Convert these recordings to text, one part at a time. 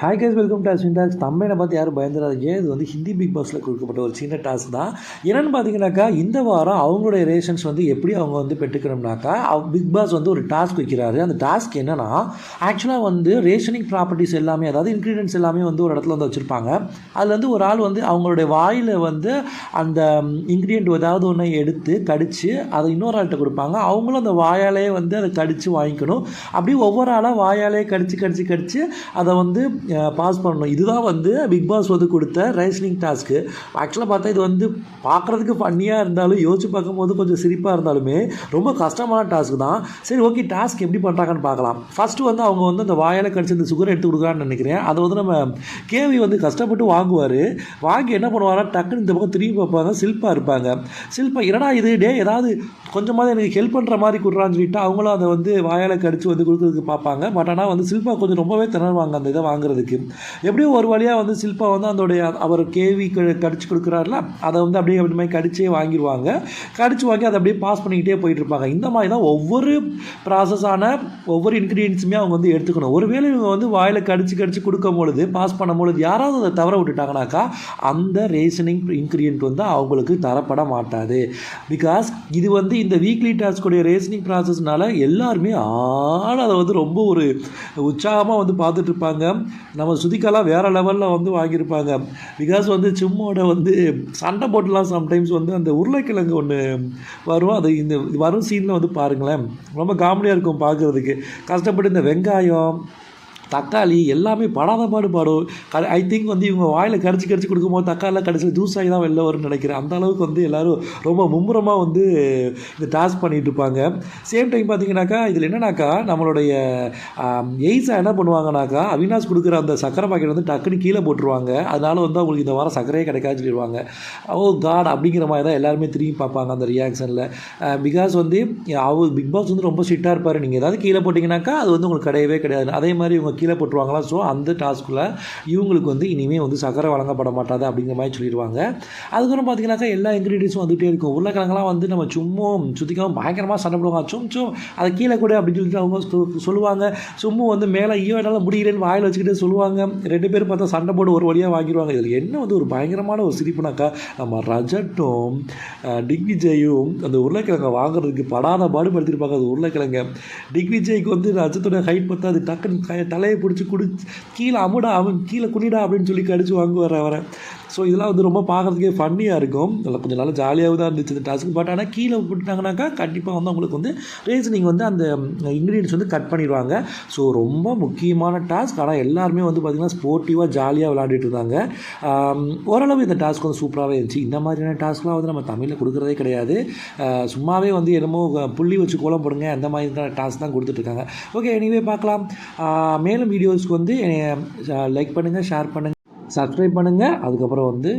Hi guys welcome to Ashwin talks தம்பையை பார்த்து யாரும் பயந்துடாதீங்க இது வந்து ஹிந்தி பிக் பாஸில் கொடுக்கப்பட்ட ஒரு சின்ன டாஸ்க் தான். என்னென்னு பார்த்தீங்கன்னாக்கா இந்த வாரம் அவங்களுடைய ரேஷன்ஸ் வந்து எப்படி அவங்க வந்து பெற்றுக்கணும்னாக்கா பிக் பாஸ் வந்து ஒரு டாஸ்க் வைக்கிறாரு. அந்த டாஸ்க் என்னென்னா ஆக்சுவலாக வந்து ரேஷனிங் ப்ராப்பர்ட்டிஸ் எல்லாமே அதாவது இன்க்ரீடியன்ஸ் எல்லாமே வந்து ஒரு இடத்துல வந்து வச்சுருப்பாங்க. அதில் வந்து ஒரு ஆள் வந்து அவங்களுடைய வாயில் வந்து அந்த இன்க்ரீடியன்ட் ஏதாவது ஒன்று எடுத்து கடித்து அதை இன்னொரு ஆள்கிட்ட கொடுப்பாங்க. அவங்களும் அந்த வாயாலே வந்து அதை கடித்து வாங்கிக்கணும். அப்படியே ஒவ்வொரு ஆளாக வாயாலே கடிச்சு கடிச்சு கடிச்சு அதை வந்து பாஸ் பண்ணணும். இதுதான் வந்து பிக் பாஸ் வந்து கொடுத்த ரைஸ்லிங் டாஸ்க்கு ஆக்சுவலாக பார்த்தா இது வந்து பார்க்குறதுக்கு ஃபன்னியாக இருந்தாலும் யோசிச்சு பார்க்கும்போது கொஞ்சம் சிரிப்பாக இருந்தாலுமே ரொம்ப கஷ்டமான டாஸ்க் தான். சரி ஓகே டாஸ்க் எப்படி பண்ணுறாங்கன்னு பார்க்கலாம். ஃபஸ்ட்டு வந்து அவங்க வந்து அந்த வாயால் கடிச்சு இந்த சுகர் எடுத்து கொடுக்குறான்னு நினைக்கிறேன். அதை வந்து நம்ம கேவி வந்து கஷ்டப்பட்டு வாங்குவார். வாங்கி என்ன பண்ணுவாரா டக்குன்னு இந்த பக்கம் திரும்பி பார்ப்பாங்க சில்பாக இருப்பாங்க. சில்பா என்னடா இது? டே ஏதாவது கொஞ்சமாவது எனக்கு ஹெல்ப் பண்ணுற மாதிரி கொடுறான்னு சொல்லிட்டு அவங்களும் அதை வந்து வாயால் கடிச்சு வந்து கொடுக்குறதுக்கு பார்ப்பாங்க. பட் ஆனால் வந்து சில்பா கொஞ்சம் ரொம்பவே திணறுவாங்க அந்த இதை வாங்குறது அதுக்கு எப்படியும் ஒரு வழியாக வந்து சில்பா வந்து அதோடைய அவர் கேவி கடிச்சு கொடுக்குறாருல அதை வந்து அப்படியே அப்படி மாதிரி கடிச்சே வாங்கிடுவாங்க கடிச்சு வாங்கி அதை அப்படியே பாஸ் பண்ணிக்கிட்டே போயிட்டு இருப்பாங்க. இந்த மாதிரி தான் ஒவ்வொரு ப்ராசஸான ஒவ்வொரு இன்க்ரீடியன்ஸுமே அவங்க வந்து எடுத்துக்கணும். ஒருவேளை இவங்க வந்து வாயில் கடிச்சு கடிச்சு கொடுக்கும் பொழுது பாஸ் பண்ணும் பொழுது யாராவது அதை தவற விட்டுட்டாங்கனாக்கா அந்த ரேஷனிங் இன்க்ரீடியன்ட் வந்து அவங்களுக்கு தரப்பட மாட்டாது. பிகாஸ் இது வந்து இந்த வீக்லி டாஸ்க்குடைய ரேஷனிங் ப்ராசஸ்னால எல்லாருமே ஆள் அதை வந்து ரொம்ப ஒரு உற்சாகமாக வந்து பார்த்துட்ருப்பாங்க நம்ம சுதிகாலாம் வேறு லெவலில் வந்து வாங்கியிருப்பாங்க. பிகாஸ் வந்து சிம்மோட வந்து சண்டை போட்டுலாம் சம்டைம்ஸ் வந்து அந்த உருளைக்கிழங்கு ஒன்று வரும். அது இந்த வரும் சீனில் வந்து பாருங்களேன். ரொம்ப காமெடியாக இருக்கும் பார்க்குறதுக்கு. கஷ்டப்பட்டு இந்த வெங்காயம் தக்காளி எல்லாமே படாத பாடு பாடும் ஐ திங்க் வந்து இவங்க வாயில் கரைச்சி கரைச்சி கொடுக்கும்போது தக்காளிலாம் கடைசியில் ஜூஸ் ஆகி தான் வெளில வரும்னு நினைக்கிறேன். அந்த அளவுக்கு வந்து எல்லோரும் ரொம்ப மும்முரமாக வந்து இந்த டாஸ்க் பண்ணிகிட்டு இருப்பாங்க. சேம் டைம் பார்த்தீங்கன்னாக்கா இதில் என்னன்னாக்கா நம்மளுடைய எய்ஸா என்ன பண்ணுவாங்கனாக்கா அவினாஷ் கொடுக்குற அந்த சக்கரை பாக்கெட் வந்து டக்குன்னு கீழே போட்டுருவாங்க. அதனால வந்து அவங்களுக்கு இந்த வாரம் சக்கரையே கிடைக்காது சொல்லிடுவாங்க. Oh ஓ காட் அப்படிங்கிற மாதிரி தான் எல்லாருமே திரும்பி பார்ப்பாங்க அந்த ரியாக்ஷனில் பிகாஸ் வந்து அவர் பிக் பாஸ் வந்து ரொம்ப ஸ்ட்ரிக்டாக இருப்பார். நீங்கள் ஏதாவது கீழே போட்டிங்கனாக்கா அது வந்து உங்களுக்கு கிடையவே கிடையாது. அதே மாதிரி இவங்க கீழே போட்டுருவாங்களா? ஸோ அந்த டாஸ்க்குள்ளே இவங்களுக்கு வந்து இனிமேல் வந்து சக்கரை வழங்கப்பட மாட்டாது அப்படிங்கிற மாதிரி சொல்லிடுவாங்க. அதுக்கப்புறம் பார்த்தீங்கன்னாக்கா எல்லா இன்க்ரீடியன்ஸும் வந்துகிட்டே இருக்கும். உருளைக்கிழங்கெல்லாம் வந்து நம்ம சும்மா சுத்திக்காமல் பயங்கரமாக சண்டை போடுவாங்க. சும் சும் அதை கீழே கூட அப்படின்னு சொல்லிட்டு அவங்க சொல்லுவாங்க. சும்மா வந்து மேலே ஐயோ என்னால் முடியலன்னு வாயில் வச்சுக்கிட்டு சொல்லுவாங்க. ரெண்டு பேரும் பார்த்தா சண்டை போட்டு ஒரு வழியாக வாங்கிடுவாங்க. இதில் என்ன வந்து ஒரு பயங்கரமான ஒரு சிரிப்புனாக்கா நம்ம ரஜட்டும் டிக்விஜயும் அந்த உருளைக்கிழங்கை வாங்குறதுக்கு படாத பாடுபடுத்திருப்பாங்க. அது உருளைக்கிழங்க. டிக்விஜய்க்கு வந்து ரஜத்தோட ஹைட் பார்த்தா அது டக்குன்னு தலை தலையை பிடிச்சி குடி கீழே அமுடா அவன் கீழே குனிடா அப்படின்னு சொல்லி கடிச்சு வாங்குவார் அவரை. ஸோ இதெல்லாம் வந்து ரொம்ப பார்க்குறதுக்கே ஃபன்னியாக இருக்கும். நல்லா கொஞ்சம் நல்லா ஜாலியாக தான் இருந்துச்சு இந்த டாஸ்க்கு பட் ஆனால் கீழே விட்டாங்கனாக்கா கண்டிப்பாக வந்து அவங்களுக்கு வந்து ரீசனிங் வந்து அந்த இன்க்ரீடியன்ஸ் வந்து கட் பண்ணிடுவாங்க. ஸோ ரொம்ப முக்கியமான டாஸ்க் ஆனால் எல்லாருமே வந்து பார்த்திங்கன்னா ஸ்போர்ட்டிவாக ஜாலியாக விளாண்டுட்டு இருந்தாங்க. ஓரளவு இந்த டாஸ்க் வந்து சூப்பராகவே இருந்துச்சு. இந்த மாதிரியான டாஸ்க்லாம் வந்து நம்ம தமிழில் கொடுக்குறதே கிடையாது. சும்மாவே வந்து என்னமோ புள்ளி வச்சு கோலம் போடுங்க அந்த மாதிரி டாஸ்க் தான் கொடுத்துட்ருக்காங்க ஓகே எனிவே பார்க்கலாம். மேலும் வீடியோஸ்க்கு வந்து லைக் பண்ணுங்கள் ஷேர் பண்ணுங்கள் சப்ஸ்கிரைப் பண்ணுங்கள் அதுக்கப்புறம் வந்து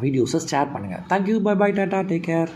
வீடியோஸை ஷேர் பண்ணுங்கள் thank you bye bye tata take care